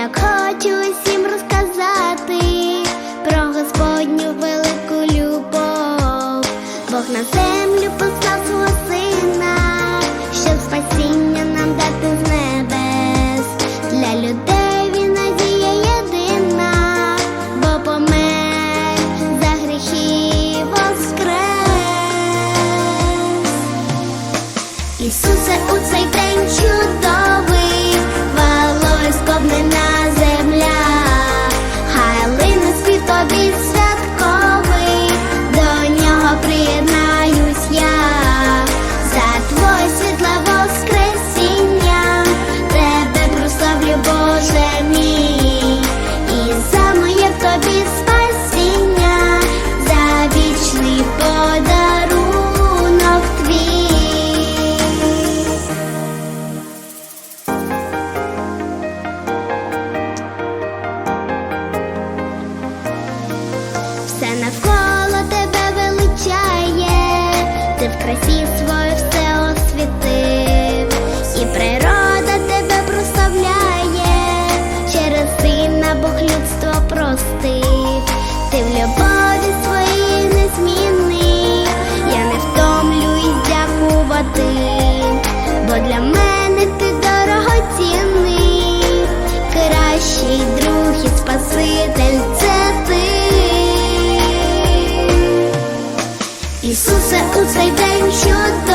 так хочу усім розказати про Господню велику любов, Бог на землю послав свого сина, щоб спасіння нам дати з небес. Для людей він надія єдина, бо помер за гріхи воскрес. Ісусе у цей день чудовий. Скобнена ти в любові своїй незмінний, я не втомлююсь дякувати, бо для мене ти дорогоцінний, кращий друг і спаситель це ти. Ісусе, у цей день чудовий